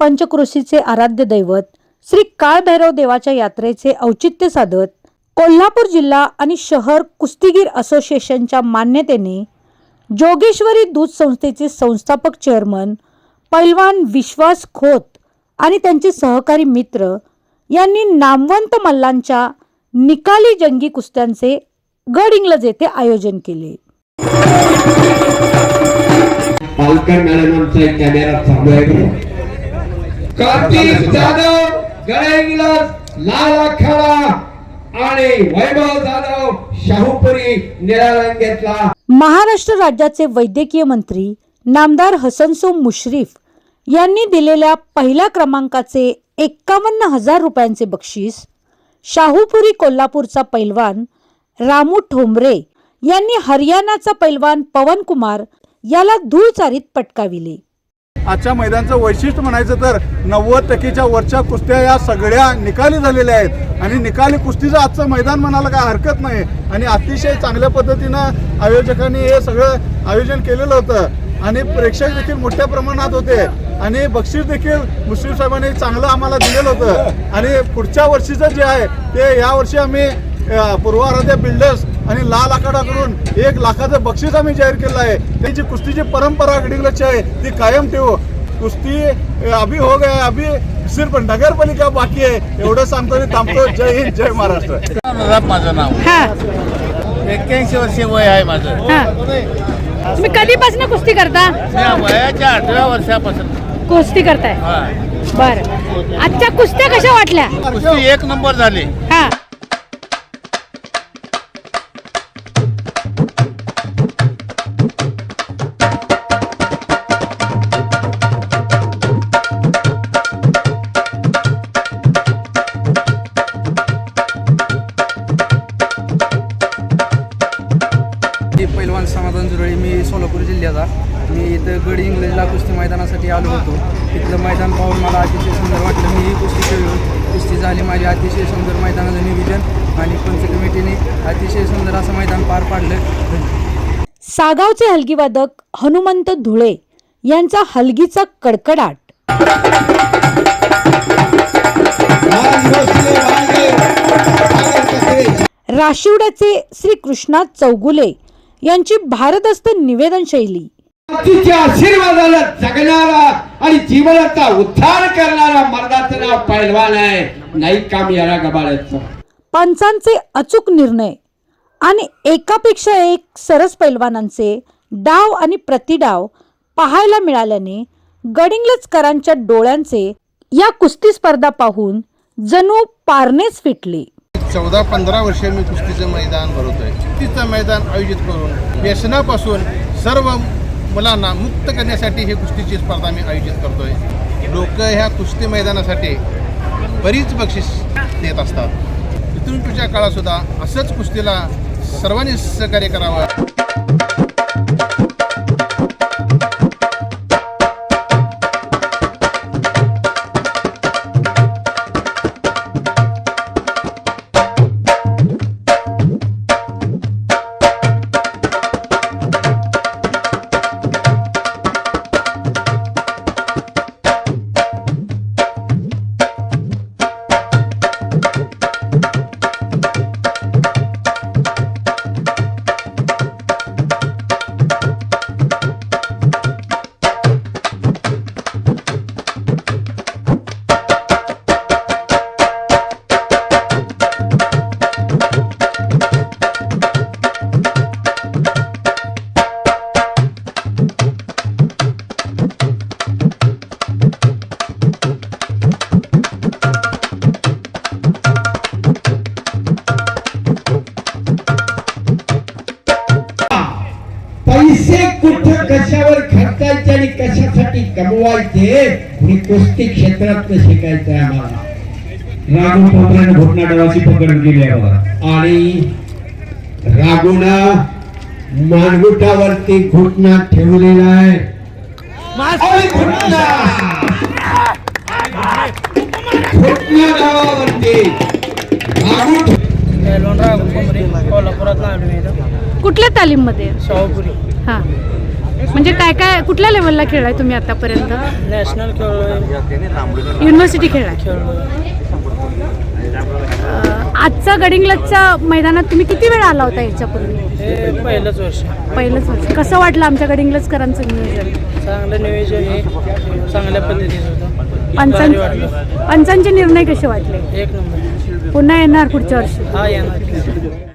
पंचक्रोशीचे आराध्य दैवत श्री काळभैरव देवाच्या यात्रेचे औचित्य साधत कोल्हापूर जिल्हा आणि शहर कुस्तीगीर असोसिएशनच्या मान्यतेने जोगेश्वरी दूध संस्थेचे संस्थापक चेअरमन पैलवान विश्वास खोत आणि त्यांचे सहकारी मित्र यांनी नामवंत मल्लांच्या निकाली जंगी कुस्त्यांचे गड इंग्लज येथे आयोजन केले. पालकर मॅडम आमचा एक कॅमेरा चालू आहे. कार्तिक जाधव इंग्लज लाल आखाडा आणि वैभव जाधव शाहूपुरी निळा रंग घेतला. महाराष्ट्र राज्याचे वैद्यकीय मंत्री नामदार हसनसो मुश्रीफ यांनी दिलेल्या पहिल्या क्रमांकाचे एक्कावन्न हजार रुपयांचे बक्षीस शाहूपुरी कोल्हापूरचा पैलवान रामू ठोंबरे यांनी हरियाणाचा पैलवान पवन कुमार याला धूळचारीत पटकाविले. आजच्या मैदानाचं वैशिष्ट्य म्हणायचं तर नव्वद टक्केच्या वरच्या कुस्त्या या सगळ्या निकाली झालेल्या आहेत. आणि निकाली कुस्तीचं आजचं मैदान म्हणायला काय हरकत नाही. आणि अतिशय चांगल्या पद्धतीनं आयोजकांनी हे सगळं आयोजन केलेलं होतं. आणि प्रेक्षक देखील मोठ्या प्रमाणात होते. आणि बक्षीस देखील मुस्लिम साहेबांनी चांगलं आम्हाला दिलेलं होतं. आणि पुढच्या वर्षीचं जे आहे ते यावर्षी आम्ही पूर्वाराध्या बिल्डर्स आणि लाल आखाडाकडून एक लाखाचं बक्षीस आम्ही जाहीर केलं आहे. त्यांची कुस्तीची परंपरा गडिंगलजची आहे ती कायम ठेवू. कुस्ती अभी हो गया अभी सिर्फ नगरपालिका बाकी आहे. एवढं सांगतो थांबतो. जय हिंद जय महाराष्ट्र. माझं नाव. एक्क्याऐंशी वर्षे वय आहे माझं. तुम्ही कधीपासून कुस्ती करता? मी वयाच्या आठव्या वर्षापासून. कुस्ती करताय. हा. बर. आजच्या कुस्त्या कशा वाटल्या? कुस्ती एक नंबर झाली. हा. मी इथं गड इंग्लजला कुस्ती मैदानासाठी आलो होतो. तिथलं मैदान पाहून मला अतिशय सुंदर वाटलं. मी ही कुस्ती खेळून कुस्ती झाली माझी अतिशय सुंदर मैदानाचं नियोजन आणि पंच कमिटीने अतिशय सुंदर असं मैदान पार पाडलं. सागावचे हलगीवादक हनुमंत धुळे यांचा हलगीचा कडकडाट. राशिवड्याचे श्री कृष्णा चौगुले यांची भारदस्त निवेदन शैली आशीर्वादाला जगणारा आणि जीवनाचा उद्धार करणारा मर्दाचं नाव पैलवान आहे. नाही काम याला गबाळाचं पंचांचे अचूक निर्णय आणि एकापेक्षा एक सरस पैलवानांचे डाव आणि प्रतिडाव पाहायला मिळाल्याने गडिंग्लजकरांच्या डोळ्यांचे या कुस्ती स्पर्धा पाहून जणू पारनेच फिटले. चौदा पंधरा वर्षे मी कुस्तीचं मैदान भरवतोय कुस्तीचं मैदान आयोजित करून व्यसनापासून सर्व मुलांना मुक्त करण्यासाठी ही कुस्तीची स्पर्धा मी आयोजित करतोय. लोक ह्या कुस्ती मैदानासाठी बरीच बक्षीस देत असतात. इथून पुढच्या काळात सुद्धा असंच कुस्तीला सर्वांनी सहकार्य करावं. आणि कशासाठी कमवायचे हे कुस्ती क्षेत्रात शिकायचंय आम्हाला. रागू टोपऱ्याने घोटना डावाची पकड केली आहे बघा. आणि रागूना मानगुटावरती घुटना ठेवलेला आहे. डावावरती. कोल्हापुरात कुठल्या तालीममध्ये? शाहूपुरी. हां. म्हणजे काय काय कुठल्या लेवलला खेळलाय तुम्ही आतापर्यंत? नॅशनल खेळलोय. युनिव्हर्सिटी खेळलाय. खेळलोय अं, आजचा गडिंग्लजच्या मैदानात तुम्ही किती वेळा आला होता याच्यापूर्वी? हे पहिलंच वर्ष. पहिलंच वर्ष. कसं वाटलं आमच्या गडिंग्लजकरांचं नियोजन? चांगलं नियोजन हे चांगल्या पद्धतीचं होतं. भारी पंचां पंचांचे निर्णय कसे वाटले? एक नंबर. पुन्हा येणार पुढच्या वर्षी? हा येणार.